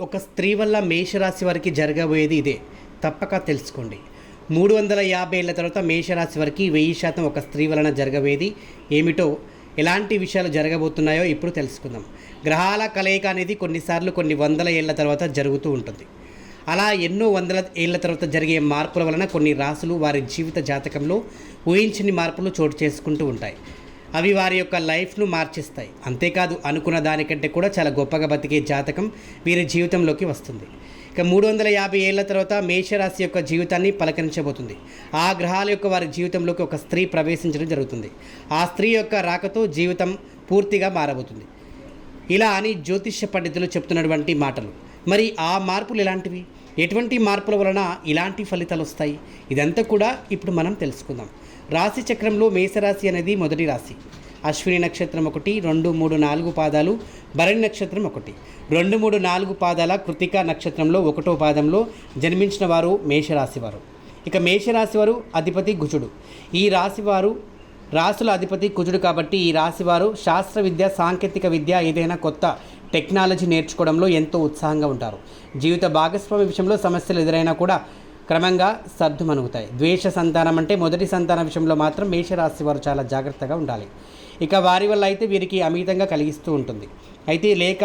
ఒక స్త్రీ వల్ల మేషరాశి వారికి జరగబోయేది ఇదే. తప్పక తెలుసుకోండి. మూడు వందల యాభై ఏళ్ళ తర్వాత మేషరాశి వారికి వెయ్యి శాతం ఒక స్త్రీ వలన జరగబోయేది ఏమిటో ఎలాంటి విషయాలు జరగబోతున్నాయో ఇప్పుడు తెలుసుకుందాం. గ్రహాల కలయిక అనేది కొన్నిసార్లు కొన్ని వందల ఏళ్ళ తర్వాత జరుగుతూ ఉంటుంది. అలా ఎన్నో వందల ఏళ్ళ తర్వాత జరిగే మార్పుల వలన కొన్ని రాసులు వారి జీవిత జాతకంలో ఊహించని మార్పులు చోటు చేసుకుంటూ ఉంటాయి. అవి వారి యొక్క లైఫ్ను మార్చేస్తాయి. అంతేకాదు అనుకున్న దానికంటే కూడా చాలా గొప్పగా బతికే జాతకం వీరి జీవితంలోకి వస్తుంది. ఇక మూడు వందల యాభై ఏళ్ళ తర్వాత మేషరాశి యొక్క జీవితాన్ని పలకరించబోతుంది. ఆ గ్రహాల యొక్క వారి జీవితంలోకి ఒక స్త్రీ ప్రవేశించడం జరుగుతుంది. ఆ స్త్రీ యొక్క రాకతో జీవితం పూర్తిగా మారబోతుంది. ఇలా అని జ్యోతిష్య పండితులు చెప్తున్నటువంటి మాటలు. మరి ఆ మార్పులు ఎలాంటివి? ఎటువంటి మార్పుల వలన ఇలాంటి ఫలితాలు వస్తాయి? ఇదంతా కూడా ఇప్పుడు మనం తెలుసుకుందాం. రాశి చక్రంలో మేషరాశి అనేది మొదటి రాశి. అశ్విని నక్షత్రం ఒకటి రెండు మూడు నాలుగు పాదాలు భరణి నక్షత్రం ఒకటి. రెండు మూడు నాలుగు పాదాల కృతిక నక్షత్రంలో ఒకటో పాదంలో జన్మించిన వారు మేషరాశి వారు ఇక మేషరాశి వారు అధిపతి గుజుడు. ఈ రాశి వారు రాసుల అధిపతి కుజుడు కాబట్టి ఈ రాశివారు శాస్త్ర విద్య సాంకేతిక విద్య ఏదైనా కొత్త టెక్నాలజీ నేర్చుకోవడంలో ఎంతో ఉత్సాహంగా ఉంటారు. జీవిత భాగస్వామి విషయంలో సమస్యలు ఎదురైనా కూడా క్రమంగా సర్దుమనుగుతాయి ద్వేష సంతానం అంటే మొదటి సంతాన విషయంలో మాత్రం మేషరాశి వారు చాలా జాగ్రత్తగా ఉండాలి. ఇక వారి వల్ల అయితే వీరికి అమితంగా కలిగిస్తూ ఉంటుంది. అయితే లేక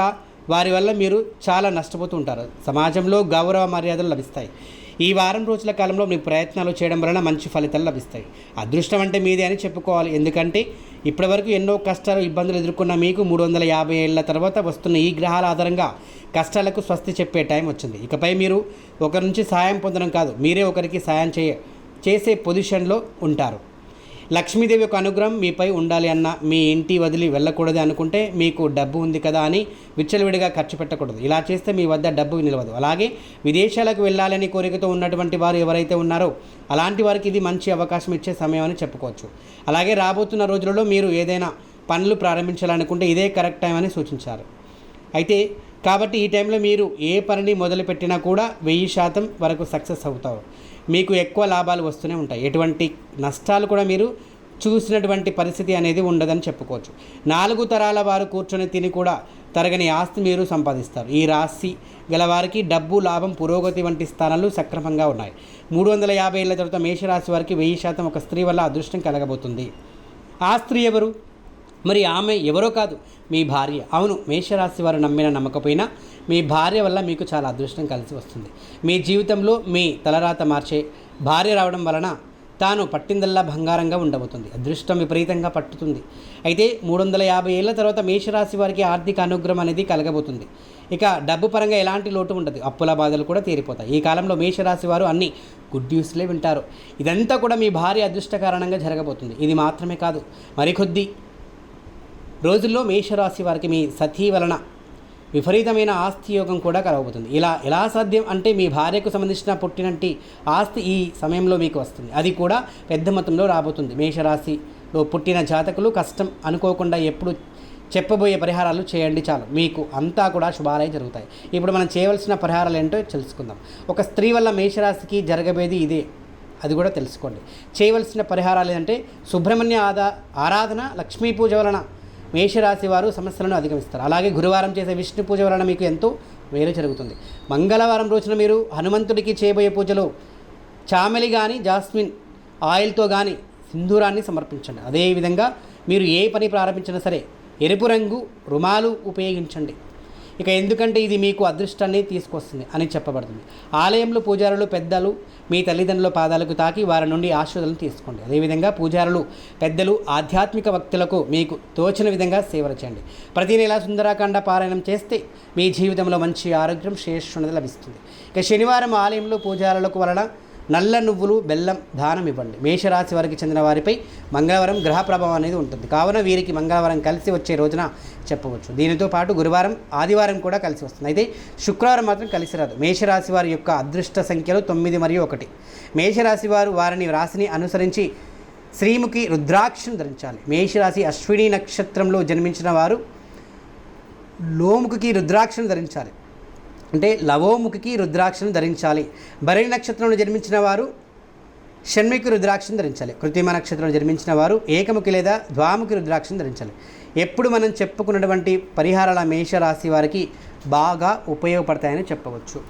వారి వల్ల మీరు చాలా నష్టపోతూ ఉంటారు. సమాజంలో గౌరవ మర్యాదలు లభిస్తాయి. ఈ వారం రోజుల కాలంలో మీ ప్రయత్నాలు చేయడం వలన మంచి ఫలితాలు లభిస్తాయి. అదృష్టం అంటే మీదే అని చెప్పుకోవాలి. ఎందుకంటే ఇప్పటివరకు ఎన్నో కష్టాలు ఇబ్బందులు ఎదుర్కొన్న మీకు మూడు వందల యాభై ఏళ్ళ తర్వాత వస్తున్న ఈ గ్రహాల ఆధారంగా కష్టాలకు స్వస్తి చెప్పే టైం వచ్చింది. ఇకపై మీరు ఒకరి నుంచి సాయం పొందడం కాదు మీరే ఒకరికి సాయం చేయ చేసే పొజిషన్లో ఉంటారు. లక్ష్మీదేవి యొక్క అనుగ్రహం మీపై ఉండాలి అన్న మీ ఇంటి వదిలి వెళ్ళకూడదు అనుకుంటే మీకు డబ్బు ఉంది కదా అని విచ్చలవిడిగా ఖర్చు పెట్టకూడదు. ఇలా చేస్తే మీ వద్ద డబ్బు నిలవదు. అలాగే విదేశాలకు వెళ్ళాలని కోరికతో ఉన్నటువంటి వారు ఎవరైతే ఉన్నారో అలాంటి వారికి ఇది మంచి అవకాశం ఇచ్చే సమయం అని చెప్పుకోవచ్చు. అలాగే రాబోతున్న రోజులలో మీరు ఏదైనా పనులు ప్రారంభించాలనుకుంటే ఇదే కరెక్ట్ టైం అని సూచించారు. అయితే కాబట్టి ఈ టైంలో మీరు ఏ పనిని మొదలుపెట్టినా కూడా వెయ్యి శాతం వరకు సక్సెస్ అవుతారు మీకు ఎక్కువ లాభాలు వస్తూనే ఉంటాయి. ఎటువంటి నష్టాలు కూడా మీరు చూసినటువంటి పరిస్థితి అనేది ఉండదని చెప్పుకోవచ్చు. నాలుగు తరాల వారు కూర్చొని తిని కూడా తరగని ఆస్తి మీరు సంపాదిస్తారు. ఈ రాశి గల వారికి డబ్బు లాభం పురోగతి వంటి స్థానాలు సక్రమంగా ఉన్నాయి. మూడు వందల యాభై ఏళ్ళ తర్వాత మేషరాశి వారికి వెయ్యి శాతం ఒక స్త్రీ వల్ల అదృష్టం కలగబోతుంది. ఆ స్త్రీ ఎవరు? మరి ఆమె ఎవరో కాదు మీ భార్య. అవును మేషరాశి వారు నమ్మిన నమ్మకపోయినా మీ భార్య వల్ల మీకు చాలా అదృష్టం కలిసి వస్తుంది. మీ జీవితంలో మీ తలరాత మార్చే భార్య రావడం వలన తాను పట్టిందల్లా బంగారంగా ఉండబోతుంది. అదృష్టం విపరీతంగా పట్టుతుంది. అయితే మూడు వందల యాభై ఏళ్ళ తర్వాత మేషరాశి వారికి ఆర్థిక అనుగ్రహం అనేది కలగబోతుంది. ఇక డబ్బు పరంగా ఎలాంటి లోటు ఉండదు. అప్పుల బాధలు కూడా తీరిపోతాయి. ఈ కాలంలో మేషరాశి వారు అన్ని గుడ్ న్యూస్లే వింటారు. ఇదంతా కూడా మీ భార్య అదృష్ట కారణంగా జరగబోతుంది. ఇది మాత్రమే కాదు మరికొద్ది రోజుల్లో మేషరాశి వారికి మీ సతీ వలన విపరీతమైన ఆస్తి యోగం కూడా కలగబోతుంది. ఇలా ఎలా సాధ్యం అంటే మీ భార్యకు సంబంధించిన పుట్టినంటి ఆస్తి ఈ సమయంలో మీకు వస్తుంది. అది కూడా పెద్ద మొత్తంలో రాబోతుంది. మేషరాశిలో పుట్టిన జాతకులు కష్టం అనుకోకుండా ఎప్పుడు చెప్పబోయే పరిహారాలు చేయండి చాలు. మీకు అంతా కూడా శుభాలే జరుగుతాయి. ఇప్పుడు మనం చేయవలసిన పరిహారాలు ఏంటో తెలుసుకుందాం. ఒక స్త్రీ వల్ల మేషరాశికి జరగబోయేది ఇదే. అది కూడా తెలుసుకోండి. చేయవలసిన పరిహారాలు ఏంటంటే సుబ్రహ్మణ్య ఆదా ఆరాధన లక్ష్మీ పూజ వలన మేషరాశి వారు సమస్యలను అధిగమిస్తారు. అలాగే గురువారం చేసే విష్ణు పూజ వలన మీకు ఎంతో మేలు జరుగుతుంది. మంగళవారం రోజున మీరు హనుమంతుడికి చేయబోయే పూజలో చామెలి కానీ జాస్మిన్ ఆయిల్తో కానీ సింధూరాన్ని సమర్పించండి. అదేవిధంగా మీరు ఏ పని ప్రారంభించినా సరే ఎరుపు రంగు రుమాలు ఉపయోగించండి. ఇక ఎందుకంటే ఇది మీకు అదృష్టాన్ని తీసుకొస్తుంది అని చెప్పబడుతుంది. ఆలయంలో పూజారులు పెద్దలు మీ తల్లిదండ్రుల పాదాలకు తాకి వారి నుండి ఆశీర్వాదాలను తీసుకోండి. అదేవిధంగా పూజారులు పెద్దలు ఆధ్యాత్మిక భక్తులకు మీకు తోచిన విధంగా సేవలు చేయండి. ప్రతి నెల సుందరాకాండ పారాయణం చేస్తే మీ జీవితంలో మంచి ఆరోగ్యం శ్రేష్ఠున్నది లభిస్తుంది. ఇక శనివారం ఆలయంలో పూజారులకు వలన నల్ల నువ్వులు బెల్లం దానం ఇవ్వండి. మేషరాశి వారికి చెందిన వారిపై మంగళవారం గ్రహ ప్రభావం అనేది ఉంటుంది. కావున వీరికి మంగళవారం కలిసి వచ్చే రోజున చెప్పవచ్చు. దీనితో పాటు గురువారం ఆదివారం కూడా కలిసి వస్తుంది. అయితే శుక్రవారం మాత్రం కలిసి రాదు. మేషరాశి వారి యొక్క అదృష్ట సంఖ్యలు తొమ్మిది మరియు ఒకటి. మేషరాశి వారు వారిని రాశిని అనుసరించి శ్రీముఖి రుద్రాక్షను ధరించాలి. మేషరాశి అశ్విని నక్షత్రంలో జన్మించిన వారు లోముఖికి రుద్రాక్షను ధరించాలి. అంటే లవోముఖికి రుద్రాక్షను ధరించాలి. భరణి నక్షత్రంలో జన్మించిన వారు షణ్మికి రుద్రాక్షను ధరించాలి. కృత్రిమ నక్షత్రంలో జన్మించిన వారు ఏకముఖి లేదా ద్వాముఖి రుద్రాక్షను ధరించాలి. ఎప్పుడు మనం చెప్పుకున్నటువంటి పరిహారాల మేషరాశి వారికి బాగా ఉపయోగపడతాయని చెప్పవచ్చు.